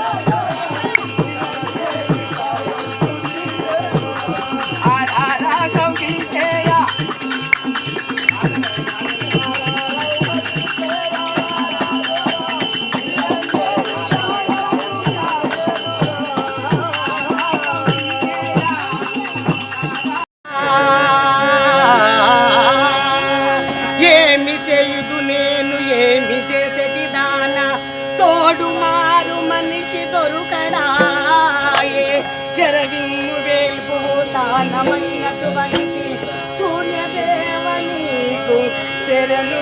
Oh, yeah. చెరలు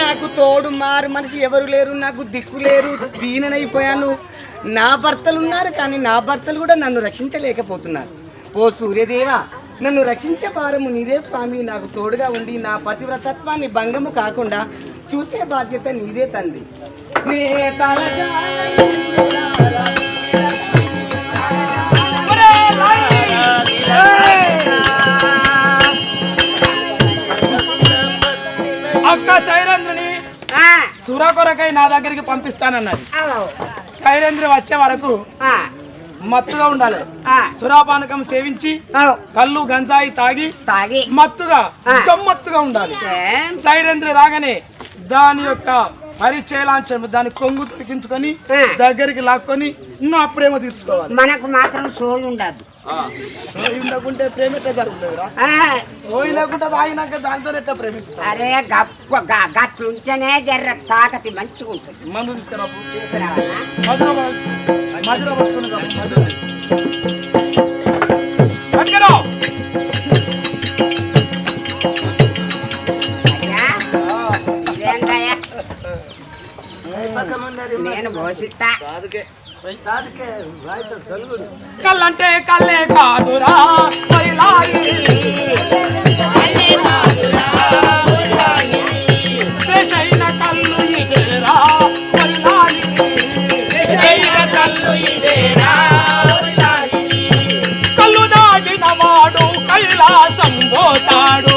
నాకు తోడు మారు మనిషి ఎవరు లేరు నాకు దిక్కు లేరు దీననైపోయాను. నా భర్తలు ఉన్నారు కానీ నా భర్తలు కూడా నన్ను రక్షించలేకపోతున్నారు. ఓ సూర్యదేవ నన్ను రక్షించే భారము నీదే స్వామి. నాకు తోడుగా ఉండి నా పతివ్రతత్వాన్ని భంగము కాకుండా చూసే బాధ్యత నీదే తండ్రి. అక్క సైరేంద్రని సురా కొరకై నా దగ్గరికి పంపిస్తానన్నది. సైరేంద్ర వచ్చే వరకు మత్తుగా ఉండాలి. సురాపానకం సేవించి కళ్ళు గంజాయి తాగి తాగి. మత్తుగా. గమ్మత్తుగా ఉండాలి. సైరేంద్ర రాగానే దాని యొక్క పరిచయలాంచం దాని కొంగు తొలగించుకొని. దగ్గరికి లాక్కొని నా ప్రేమ తీర్చుకోవాలి. మనకు మాత్రం సోలు ఉండదు ఉండకుంటే ప్రేమ ఎట్లా జరుగుతుందిరా సోయి లేకుంటే తాగినాక దాంతో ఎట్లా ప్రేమించుతా అరే గప్ప గట్లుంటేనే జర్ర తాకతి మంచిగా ఉంటుంది. మందు తీసుకురా? మధుర మధుర? నేను పోషిస్తా. కళ్ళంటే కళ్ళే కాదురా పైలాయి. దేశైన కళ్ళు ఇదేరా పైలాయి. కళ్ళు దాగిన వాడు కైలాసం బ్రహ్మలో పోతాడు.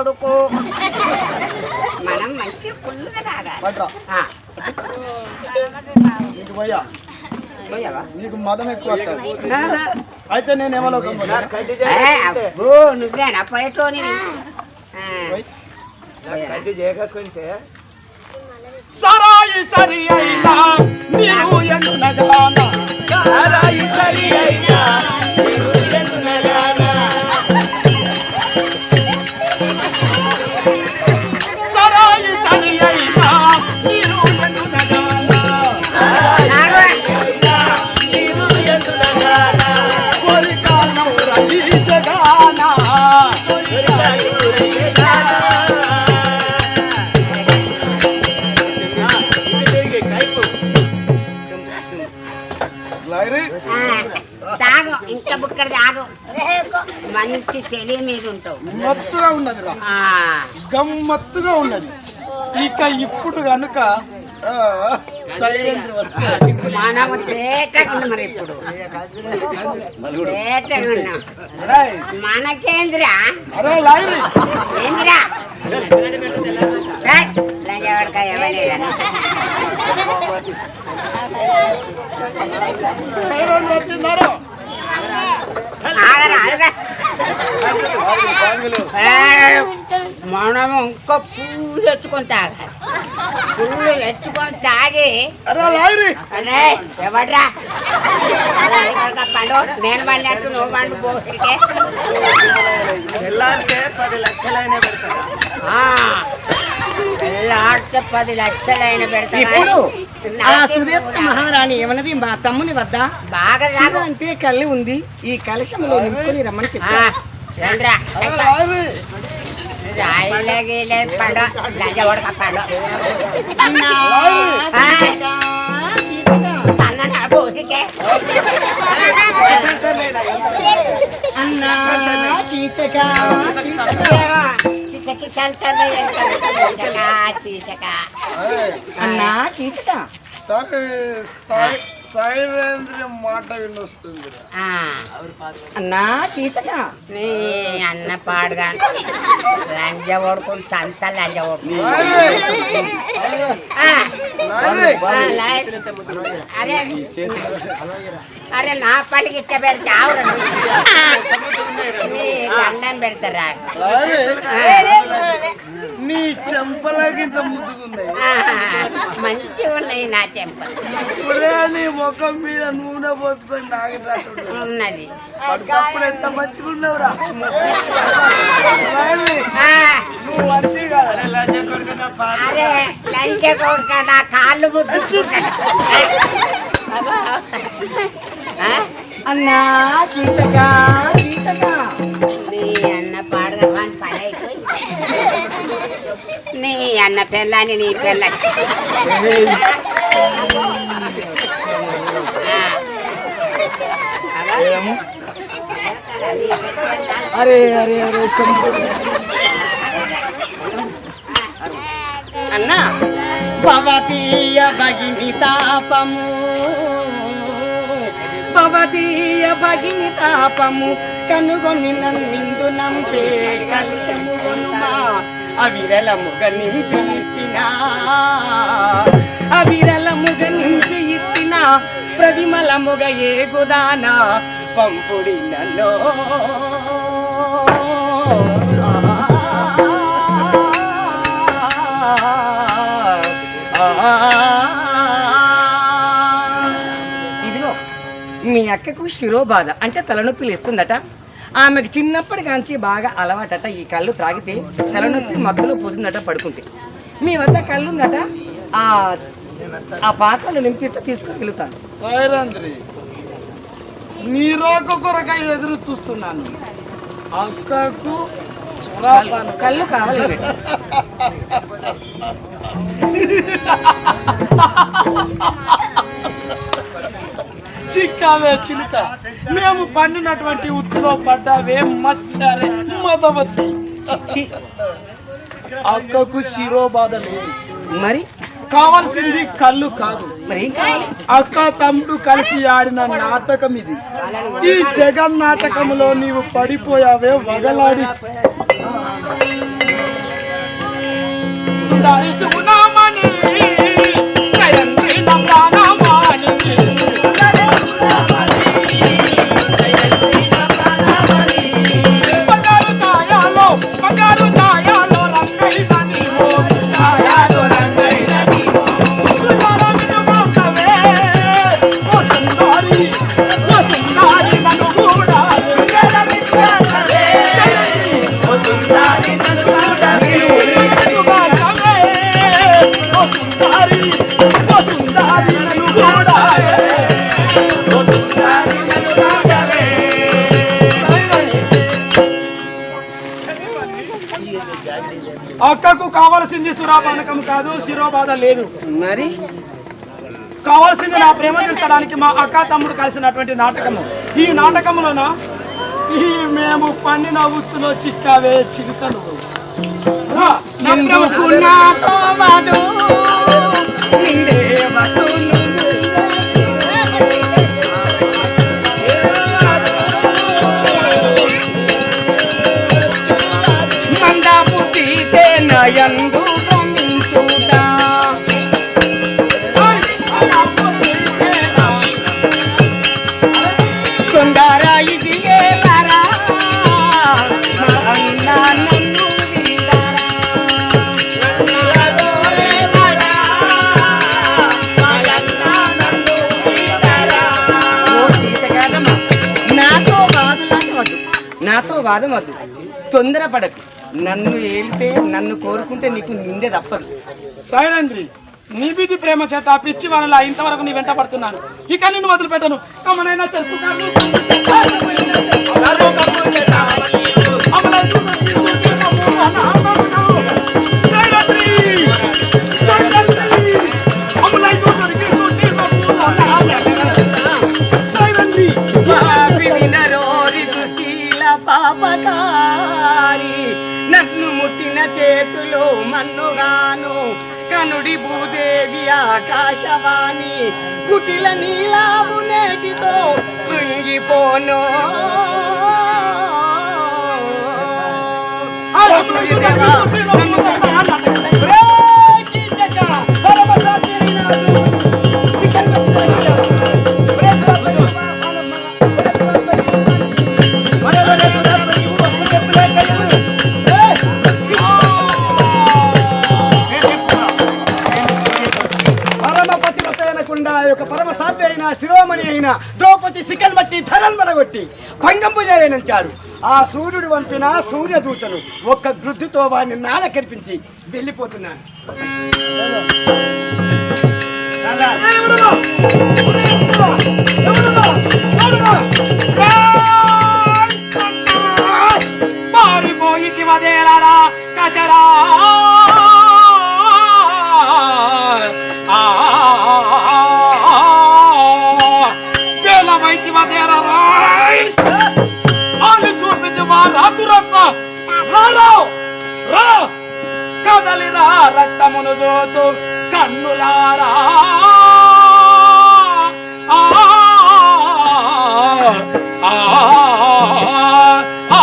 లంజవడుకు మనం మంచి ఆ, నీకు మదం ఎక్కువ. అయితే నేను యమలోకం పోతా. ఏ, అబ్బో నువ్వేనా పోయేటోని పోయి. సరాయి సరి అయినా నీవు ఎన్నునగానా సరాయి సరి అయినా మంచి చెలి మీద ఉంటావు. మత్తుగా ఉన్నది రా. గమ్మత్తుగా ఉన్నది. ఇక ఇప్పుడు కనుక సైలెంట్ మరి ఇప్పుడు. మనకేంద్రా? ఏంద్రా? వచ్చిందారో? ఆగరా, మనము ఇంకో పూలు తెచ్చుకొని తాగాలి పూలు తెచ్చుకొని తాగి ఎవడ్రా పండు నేను పండినట్టు నువ్వు పండు పోతే పది లక్షలైనా పెడతాడు పది లక్షలైన పెడతా ఇప్పుడు ఆ సురేష్ట మహారాణి ఏమన్నది? మా తమ్ముని వద్ద. బాగా అంటే కళ్ళు ఉంది. ఈ కలశంలో నింపుకొని రమ్మని ఆ, చెప్పా రండ్రా రాయిలగిలే పడ. లంజ ఉడక పడ. అన్నా, ఆ. గీతగా, గీతగా. అన్న అన్నా కీచక కీచక. చిచకి అన్నా కీచక సైరేంద్ర మాట వినొస్తుంది ఆ, అన్నా కీచక నీ అన్న పాడుగా. లంజ ఓడుకుని సంత లంజ అరే. అరే నా పల్లికి ఇట్ట పెడితే ఆవురా దండం పెడతారా? నీ చెంపలకింత ముద్దుగున్నాయి మంచిగా ఉన్నాయి నా చెంపలు. ముఖం మీద నూనె పోసుకొని నాగేటట్టు ఉన్నది పడుకప్పుడు ఎంత మంచిగా ఉన్నావురా రాయలే, ఆ, నువ్వు మంచి కాదు అరే లంచ కొడుక నా కాళ్ళు ముద్దుకుంటాడు ఆ? అన్నా కీచక కీచక నీ అన్న పాడగా వాని పని అయిపోయింది నీ అన్న పెళ్ళాని నీ అరే అరే అరే అన్న అన్నా భవతీయ భగిని తాపము. భవతీయ భగిని తాపము. కనుగొని నన్నిందు నంపే కలిసము కొనుమా అవిరలముగ నింపి ఇచ్చిన. అవిరలముగ నింపి ఇచ్చిన. ప్రవిమలముగ ఏ గుదాన పంపుడి నన్నో ఇదిగో మీ అక్కకు శిరోబాధ. అంటే తలనొప్పి లేస్తుందట ఆమెకు చిన్నప్పటి కాంచి బాగా అలవాటట ఈ కళ్ళు త్రాగితే తలనొప్పి మగ్గులో పోతుందట పడుకుంటే. మీ వద్ద కళ్ళు ఉందట ఆ ఆ పాత్రలు నింపిస్తే తీసుకుని వెళ్తాను సైరంద్రి నీ రోక కొరకై ఎదురు చూస్తున్నాను. అక్కకు కళ్ళు కావాలి. చిక్కావే చిలుత మేము పండినటువంటి ఉచ్చులో పడ్డావే మచ్చరే మదవతి. అక్కకు శిరోబాధ లేదు. మరి? కావాల్సింది కళ్ళు కాదు. అక్క తమ్ముడు కలిసి ఆడిన నాటకం ఇది. ఈ జగన్ నాటకంలో నీవు పడిపోయావే వగలాడి. సుందరి సుగుణమణి, సురాపానకం కాదు శిరోబాధ లేదు. మరి? కావాల్సింది నా ప్రేమ తీర్చడానికి మా అక్క తమ్ముడు కలిసినటువంటి నాటకము. ఈ నాటకములోన ఈ మేము పండిన ఉచ్చులో చిక్కావే రా, నా ప్రేమ వాదం వద్దు తొందరపడకు. నన్ను ఏలితే నన్ను కోరుకుంటే నీకు నిందే తప్పదు. నీ నిబిది ప్రేమ చేత పిచ్చి వల్ల ఇంతవరకు నీ వెంట పడుతున్నాను. ఇక నిన్ను వదిలిపెట్టను. కమనైనా తెలుసు మన్నుగాను కనుడి భూదేవి ఆకాశవాణి కుటిల నీలావు నేటితో కృంగిపోను పరమ అయిన శిరోమణి అయిన ద్రౌపది సికల్ బట్టి ధరలు పడగొట్టి భంగంపు ఆ సూర్యుడు పంపిన సూర్యదూతను ఒక్క గృద్ధితో వాడిని నాల కనిపించి వెళ్ళిపోతున్నాను పారిపోయింది రక్తమును దోతు కన్నులారా. ఆ, ఆ, ఆ,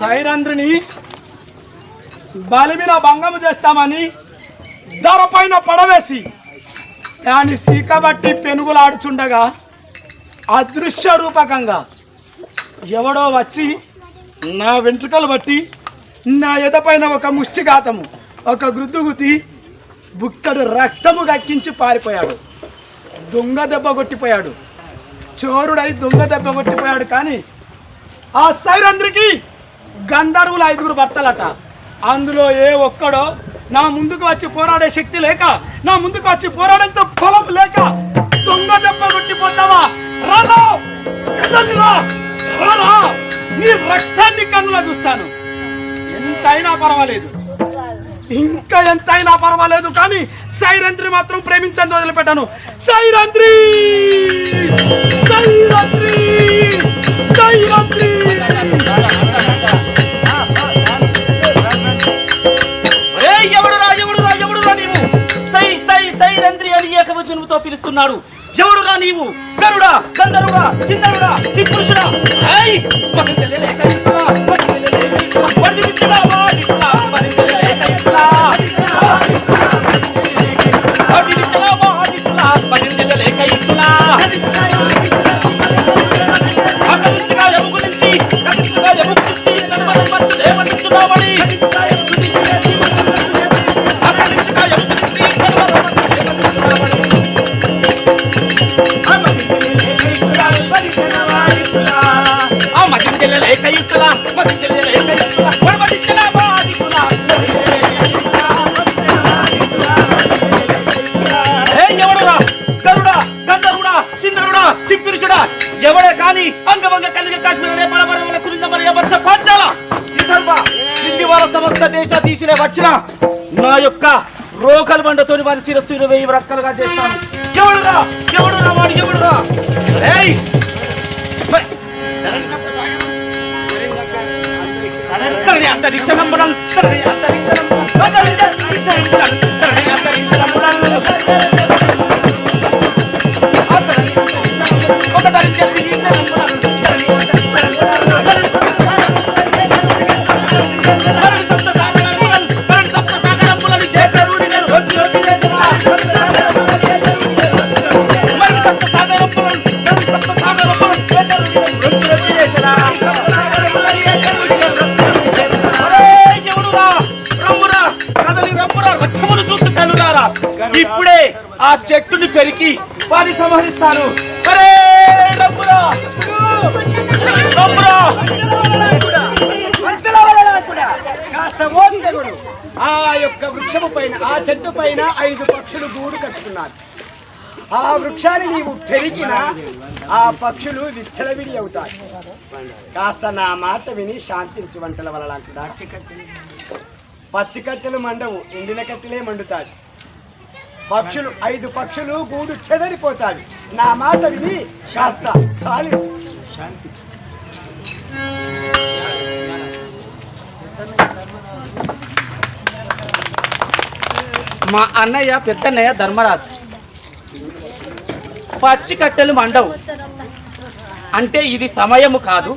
సైరంధ్రిని బలిమిన భంగము చేస్తామని ధరపైన పడవేసి దాన్ని సీకబట్టి పెనుగులాడుచుండగా అదృశ్య రూపకంగా ఎవడో వచ్చి నా వెంట్రుకలు బట్టి నా ఎదపైన ఒక ముష్టిఘాతము ఒక గుద్దుగుతి బుక్కడు రక్తము గక్కించి పారిపోయాడు. దొంగ దెబ్బ కొట్టిపోయాడు. చోరుడై దొంగ దెబ్బ కొట్టిపోయాడు కానీ ఆ సైరంధ్రికి గంధర్వులు ఐదుగురు భర్తలట. అందులో ఏ ఒక్కడో నా ముందుకు వచ్చి పోరాడే శక్తి లేక నా ముందుకు వచ్చి పోరాడంతో ఫలం లేక దొంగ దెబ్బ కొట్టిపోతావా? రారా! రారా! నీ రక్తాన్ని కన్నులా చూస్తాను. ఎంతైనా పర్వాలేదు. ఇంకా ఎంతైనా పర్వాలేదు కానీ సైరంత్రి మాత్రం ప్రేమించని వదిలిపెట్టాను. సైరంత్రి సైరంత్రి సైరంత్రి ఏకవచనముతో పిలుస్తున్నాడు. ఎవడురా నీవు? గరుడా కందరుడా కిన్నరుడా కిపురుషుడా దేశాధీశులే వచ్చిన నా యొక్క రోకల్ బండతోని వారి శిరస్సు ఇరవై రక్కలుగా చేస్తాను. ఎవడురా? ఎవడురా వాడు? ఎవడురా? అంతరిక్ష నంబరం అంతరిక్ష నంబరం అంతరిక్ష నంబరం అంతరిక్ష నంబరం ఒక ఇప్పుడే ఆ చెట్టుని పెరికి వారిని సంహరిస్తాను. ఆ యొక్క వృక్షము పైన ఆ చెట్టు పైన ఐదు పక్షులు గూడు కట్టుకున్నారు. ఆ వృక్షాన్ని నీవు పెరిగిన ఆ పక్షులు విచ్చలవిడి అవుతాయి. కాస్త నా మాట విని శాంతించు వంటల వల్ల దాచి కట్టెలు పచ్చి కట్టెలు మండవు ఎండిన కట్టెలే మండుతాయి. పక్షులు ఐదు పక్షులు గూడు చెదరిపోతాయి. నా మాట విని కాస్త చాలి. శాంతి మా అన్నయ్య పెద్దన్నయ్య ధర్మరాజు. పచ్చి కట్టెలు మండవు. అంటే ఇది సమయము కాదు.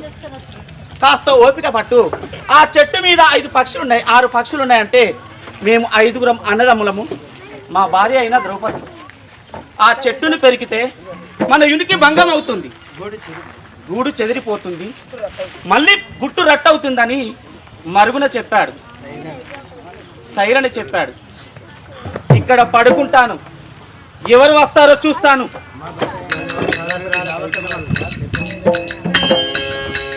కాస్త ఓపిక పట్టు. ఆ చెట్టు మీద ఐదు పక్షులు ఉన్నాయి ఆరు పక్షులు ఉన్నాయంటే మేము ఐదుగురం అన్నదమ్ములము. మా భార్య అయిన ద్రౌపది. ఆ చెట్టును పెరిగితే మన యునికి భంగం అవుతుంది. గూడు చెదిరిపోతుంది. మళ్ళీ గుట్టు రట్టవుతుందని మరుగున చెప్పాడు. సైరని చెప్పాడు. ఇక్కడ పడుకుంటాను. ఎవరు వస్తారో చూస్తాను.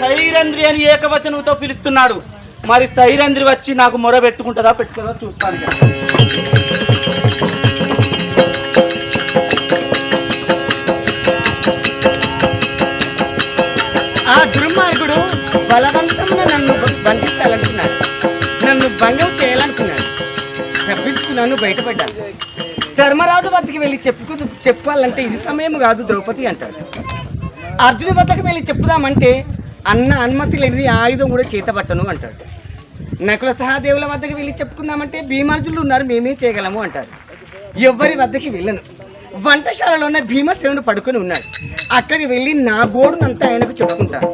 సైరంద్రి అని ఏకవచనంతో పిలుస్తున్నాడు. మరి సైరంద్రి వచ్చి నాకు మొర పెట్టుకుంటుందా పెట్టుకుందా చూస్తాను దుర్మార్గుడు బలవంతమున నన్ను బంధించాలనుకున్నాడు నన్ను భంగం చేయాలనుకున్నాడు. తప్పించుకున్నాను బయటపడ్డాను ధర్మరాజు వద్దకు వెళ్ళి చెప్పుకు చెప్పాలంటే ఇది సమయం కాదు ద్రౌపది అంటాడు. అర్జుని వద్దకు వెళ్ళి చెప్పుదామంటే అన్న అనుమతి లేనిది ఆయుధం కూడా చేతపట్టను అంటాడు. నకుల సహాదేవుల వద్దకు వెళ్ళి చెప్పుకుందామంటే భీమార్జులు ఉన్నారు మేమే చేయగలము అంటారు ఎవ్వరి వద్దకి వెళ్ళను. వంటశాలలో ఉన్న భీమసేనుడు పడుకొని ఉన్నాడు. అక్కడికి వెళ్ళి నా గోడునంతా ఆయనకు చెప్పుకుంటాను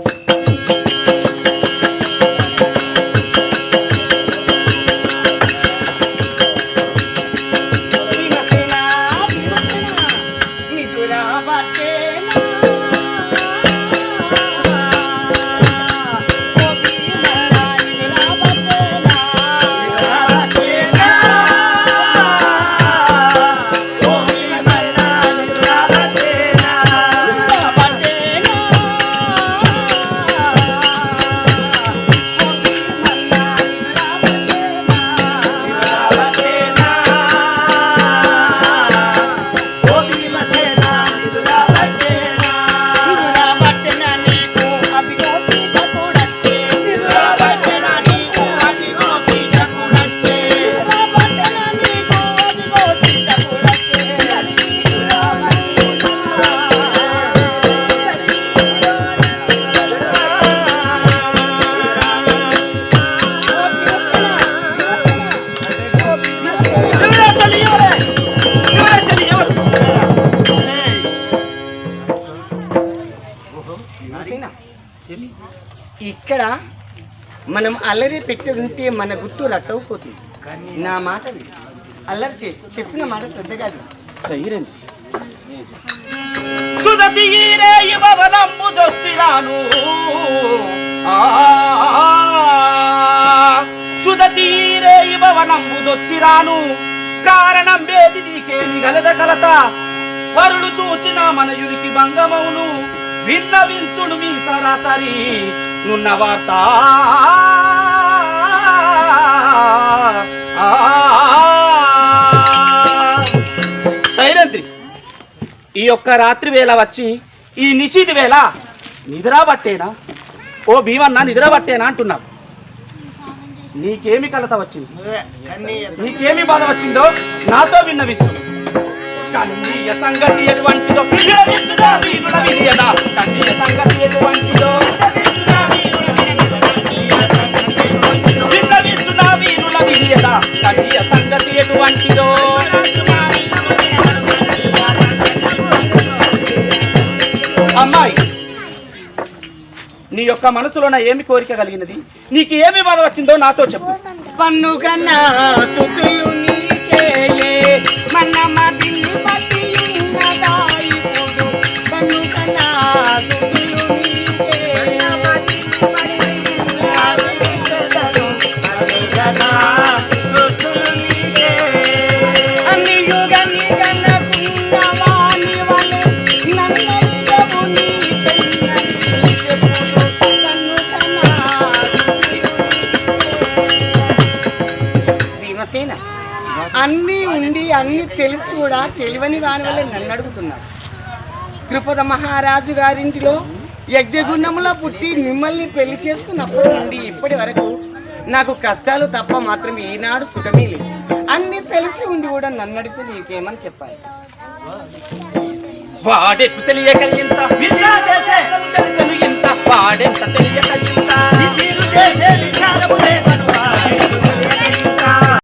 ఇక్కడ మనం అల్లరి పెట్టి ఉంటే మన గుట్టు రట్టవుపోతుంది నా మాట. అల్లరి చేసి చెప్పిన మాట సుదతీరే సుదతీరే యువవనంబు జొచ్చిరాను కారణం వేది నీకేమి గలద కలత? వరుడు చూచిన మన యునికి భంగమౌను. విన్నవించుడు మీ సరాసరి. నున్న వార్త సైరంత్రి ఈ యొక్క రాత్రి వేళ వచ్చి ఈ నిశీతి వేళ నిద్ర పట్టేనా ఓ భీమన్న నిద్ర పట్టేనా అంటున్నావు. నీకేమి కలత వచ్చింది? నీకేమి బాధ వచ్చిందో నాతో విన్నవిస్తు కన్నీయ సంగతి ఎటువంటిదో విద్యదా. కన్నీయ సంగతి ఎటువంటిదో? యొక్క మనసులోన ఏమి కోరిక కలిగినది? నీకు ఏమి బాధ వచ్చిందో నాతో చెప్పు. పన్ను కన్నా అన్నీ తెలిసి కూడా తెలివని వాని వల్ల నన్ను అడుగుతున్నారు. తిరుపత మహారాజు గారింటిలో యజ్ఞగుండంలో పుట్టి మిమ్మల్ని పెళ్ళి చేసుకున్నప్పటి నుండి ఇప్పటి వరకు నాకు కష్టాలు తప్ప మాత్రం ఈనాడు సుఖమే లేదు. అన్ని తెలిసి ఉండి కూడా నన్ను అడిగితే నీకేమని చెప్పాలి? వాడెట్టు తెలియక ఇంత. ఇంత తెలియక